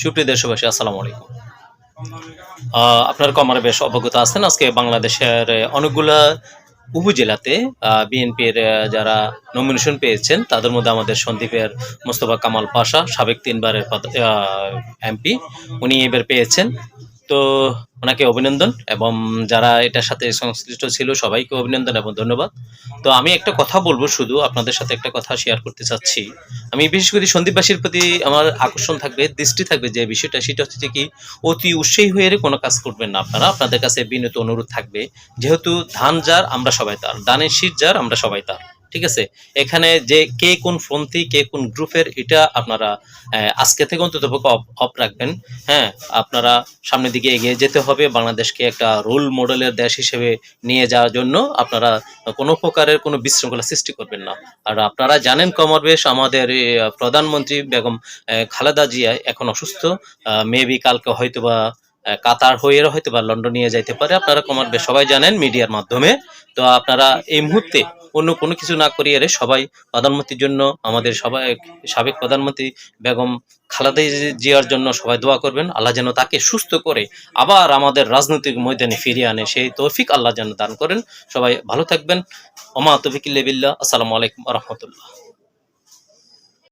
সুপ্রিয় দেশবাসী, আসসালাম আলাইকুম। আপনার কমারে বেশ অবগত আছেন, আজকে বাংলাদেশের অনেকগুলা উপজেলাতে বিএনপির যারা নমিনেশন পেয়েছেন, তাদের মধ্যে আমাদের সন্দীপের মোস্তফা কামাল পাশা, সাবেক তিনবারের এমপি উনি এবার পেয়েছেন। তো ওনাকে অভিনন্দন এবং যারা এটার সাথে সংশ্লিষ্ট ছিল সবাইকে অভিনন্দন এবং ধন্যবাদ। তো আমি একটা কথা বলব শুধু, আপনাদের সাথে একটা কথা শেয়ার করতে চাচ্ছি। আমি বিশেষ করে সন্দীপবাসীর প্রতি আমার আকর্ষণ থাকবে, দৃষ্টি থাকবে যে বিষয়টা, সেটা হচ্ছে যে কি, অতি উৎসাহী হয়ে কোনো কাজ করবেন না আপনারা। আপনাদের কাছে বিনীত অনুরোধ থাকবে, যেহেতু ধান যার আমরা সবাই তার, ধানের শীত যার আমরা সবাই তার। ঠিক আছে? এখানে যে কে কোন ফ্রন্থি কে কোন গ্রুপের, এটা আপনারা আজকে থেকে অন্তত অফ রাখবেন। হ্যাঁ আপনারা সামনের দিকে এগিয়ে যেতে হবে। বাংলাদেশকে একটা রোল মডেলের দেশ হিসেবে নিয়ে যাওয়ার জন্য আপনারা কোনো প্রকারের কোনো বিশৃঙ্খলা সৃষ্টি করবেন না। আর আপনারা জানেন কমরবেশ, আমাদের প্রধানমন্ত্রী বেগম খালেদা জিয়া এখন অসুস্থ। মেবি কালকে হয়তোবা কাতার হয়ে হয়তো বা লন্ডন নিয়ে যাইতে পারে। আপনারা কমরবেশ সবাই জানেন মিডিয়ার মাধ্যমে। তো আপনারা এই মুহূর্তে অন্য কোনো কিছু না করিয়ে সবাই প্রধানমন্ত্রীর জন্য আমাদের সবাই সাবেক প্রধানমন্ত্রী বেগম খালেদা জিয়ার জন্য সবাই দোয়া করবেন। আল্লাহ যেন তাকে সুস্থ করে আবার আমাদের রাজনৈতিক ময়দানে ফিরিয়ে আনে। সেই তৌফিক আল্লাহ যেন দান করেন। সবাই ভালো থাকবেন। ওমা তৌফিক আসসালামু আলাইকুম রহমতুল্লাহ।